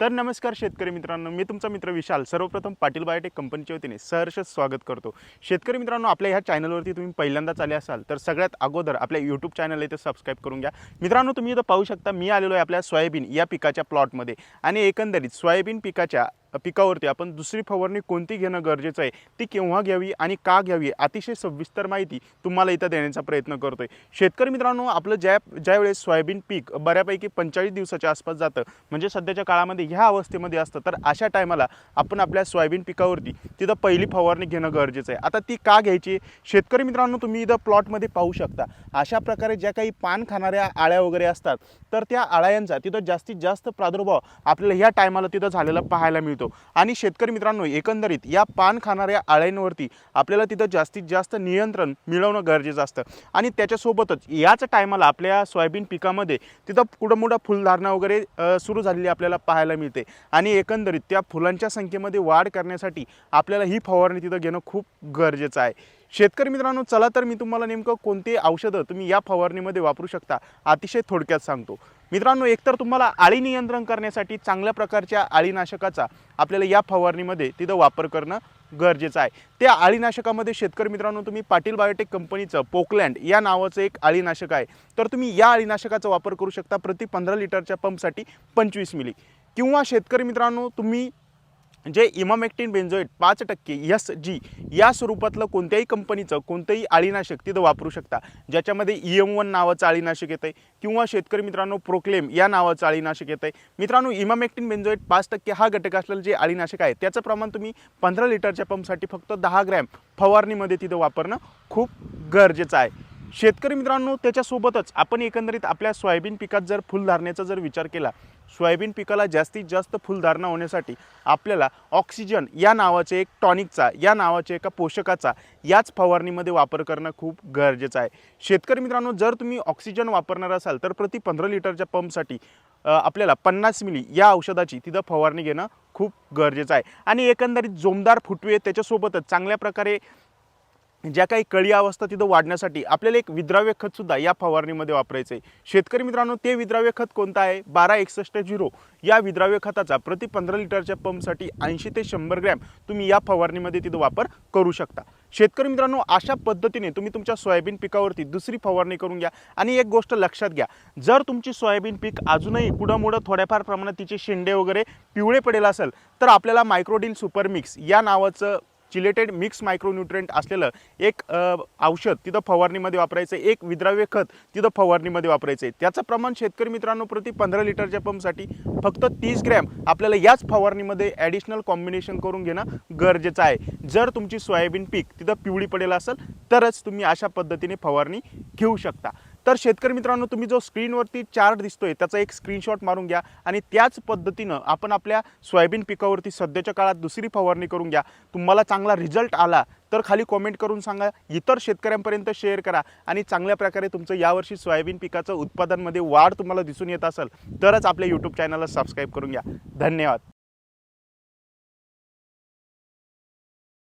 तर नमस्कार शेतकरी मित्रांनो मी तुमचा मित्र विशाल. सर्वप्रथम पाटील बायोटेक कंपनीच्या वतीने सहर्ष स्वागत करतो. शेतकरी मित्रांनो आपल्या ह्या चॅनलवरती तुम्ही पहिल्यांदाच आले असाल तर सगळ्यात अगोदर आपल्या यूट्यूब चॅनल इथे सबस्क्राईब करून घ्या. मित्रांनो तुम्ही इथं पाहू शकता मी आलेलो आहे आपल्या सोयाबीन या पिकाच्या प्लॉटमध्ये आणि एकंदरीत सोयाबीन पिकाच्या पिकावरती. आपण दुसरी फवारणी कोणती घेणं गरजेचं आहे? ती केव्हा घ्यावी आणि का घ्यावी? अतिशय सविस्तर माहिती तुम्हाला इथं देण्याचा प्रयत्न करतो आहे शेतकरी मित्रांनो आपलं ज्या ज्यावेळेस सोयाबीन पीक बऱ्यापैकी पंचेचाळीस दिवसाच्या आसपास जातं म्हणजे सध्याच्या काळामध्ये ह्या अवस्थेमध्ये असतं तर अशा टायमाला आपण आपल्या सोयाबीन पिकावरती तिथं पहिली फवारणी घेणं गरजेचं आहे. आता ती का घ्यायची? शेतकरी मित्रांनो तुम्ही इथं प्लॉटमध्ये पाहू शकता. अशा प्रकारे ज्या काही पान खाणाऱ्या आळ्या वगैरे असतात तर त्या आळ्यांचा तिथं जास्तीत जास्त प्रादुर्भाव आपल्याला ह्या टायमाला तिथं झालेला पाहायला मिळतो. आणि शेतकरी मित्रांनो एकंदरीत या पान खाणाऱ्या आळ्यांवरती आपल्याला तिथं जास्तीत जास्त नियंत्रण मिळवणं गरजेचं असतं. आणि त्याच्यासोबतच याच टायमाला आपल्या सोयाबीन पिकामध्ये तिथं कुठं मोठा फुलधारणा वगैरे सुरू झालेली आपल्याला पाहायला मिळते. आणि एकंदरीत त्या फुलांच्या संख्येमध्ये वाढ करण्यासाठी आपल्याला ही फवारणी तिथं घेणं खूप गरजेचं आहे. शेतकरी मित्रांनो चला तर मी तुम्हाला नेमकं कोणते औषधं तुम्ही या फवारणीमध्ये वापरू शकता अतिशय थोडक्यात सांगतो. मित्रांनो एकतर तुम्हाला आळी नियंत्रण करण्यासाठी चांगल्या प्रकारच्या आळीनाशकाचा आपल्याला या फवारणीमध्ये तिथं वापर करणं गरजेचं आहे. त्या आळीनाशकामध्ये शेतकरी मित्रांनो तुम्ही पाटील बायोटेक कंपनीचं पोकलँड या नावाचं एक आळीनाशक आहे. तर तुम्ही या आळीनाशकाचा वापर करू शकता प्रति पंधरा लिटरच्या पंपसाठी पंचवीस मिली. किंवा शेतकरी मित्रांनो तुम्ही जे इमामेक्टिन बेन्झोएट पाच टक्के एस जी या स्वरूपातलं कोणत्याही कंपनीचं कोणतंही आळीनाशक तिथं वापरू शकता. ज्याच्यामध्ये ई एम वन नावाचं आळीनाशक येतं आहे किंवा शेतकरी मित्रांनो प्रोक्लेम या नावाचं आळीनाशक येतं आहे मित्रांनो इमामेक्टिन बेन्झोएट पाच टक्के हा घटक असलेलं जे आळीनाशक आहे त्याचं प्रमाण तुम्ही पंधरा लिटरच्या पंपसाठी फक्त दहा ग्रॅम फवारणीमध्ये तिथं वापरणं खूप गरजेचं आहे. शेतकरी मित्रांनो त्याच्यासोबतच आपण एकंदरीत आपल्या सोयाबीन पिकात जर फुलधारणेचा जर विचार केला सोयाबीन पिकाला जास्तीत जास्त फुलधारणा होण्यासाठी आपल्याला ऑक्सिजन या नावाचे एक टॉनिकचा या नावाचे एका पोषकाचा याच फवारणीमध्ये वापर करणं खूप गरजेचं आहे. शेतकरी मित्रांनो जर तुम्ही ऑक्सिजन वापरणार असाल तर प्रति पंधरा लिटरच्या पंपसाठी आपल्याला पन्नास मिली या औषधाची तिथं फवारणी घेणं खूप गरजेचं आहे. आणि एकंदरीत जोमदार फुटवे त्याच्यासोबतच चांगल्या प्रकारे ज्या काही कळी अवस्था तिथं वाढण्यासाठी आपल्याला एक विद्राव्य खतसुद्धा या फवारणीमध्ये वापरायचं आहे. शेतकरी मित्रांनो ते विद्राव्य खत कोणतं आहे? बारा एकसष्ट झिरो. या विद्राव्य खताचा प्रति पंधरा लिटरच्या पंपसाठी ऐंशी ते शंभर ग्रॅम तुम्ही या फवारणीमध्ये तिथं वापर करू शकता. शेतकरी मित्रांनो अशा पद्धतीने तुम्ही तुमच्या सोयाबीन पिकावरती दुसरी फवारणी करून घ्या. आणि एक गोष्ट लक्षात घ्या जर तुमची सोयाबीन पीक अजूनही कुठं थोड्याफार प्रमाणात तिचे शेंडे वगैरे पिवळे पडेल असेल तर आपल्याला मायक्रोडील सुपर मिक्स या नावाचं चिलेटेड मिक्स मायक्रोन्युट्रियंट असलेलं एक औषध तिथं फवारणीमध्ये वापरायचं एक विद्राव्य खत तिथं फवारणीमध्ये वापरायचं. आहे त्याचं प्रमाण शेतकरी मित्रांनो प्रति पंधरा लिटरच्या पंपसाठी फक्त तीस ग्रॅम. आपल्याला याच फवारणीमध्ये ॲडिशनल कॉम्बिनेशन करून घेणं गरजेचं आहे. जर तुमची सोयाबीन पीक तिथं पिवळी पडेल असेल तरच तुम्ही अशा पद्धतीने फवारणी घेऊ शकता. तर शेतकरी मित्रांनो तुम्ही जो स्क्रीनवरती चार्ट दिसतोय त्याचा एक स्क्रीनशॉट मारून घ्या आणि त्याच पद्धतीनं आपण आपल्या सोयाबीन पिकावरती सध्याच्या काळात दुसरी फवारणी करून घ्या. तुम्हाला चांगला रिझल्ट आला तर खाली कॉमेंट करून सांगा. इतर शेतकऱ्यांपर्यंत शेअर करा आणि चांगल्या प्रकारे तुमचं यावर्षी सोयाबीन पिकाचं उत्पादनमध्ये वाढ तुम्हाला दिसून येत असेल तरच आपल्या यूट्यूब चॅनलला सबस्क्राईब करून घ्या. धन्यवाद.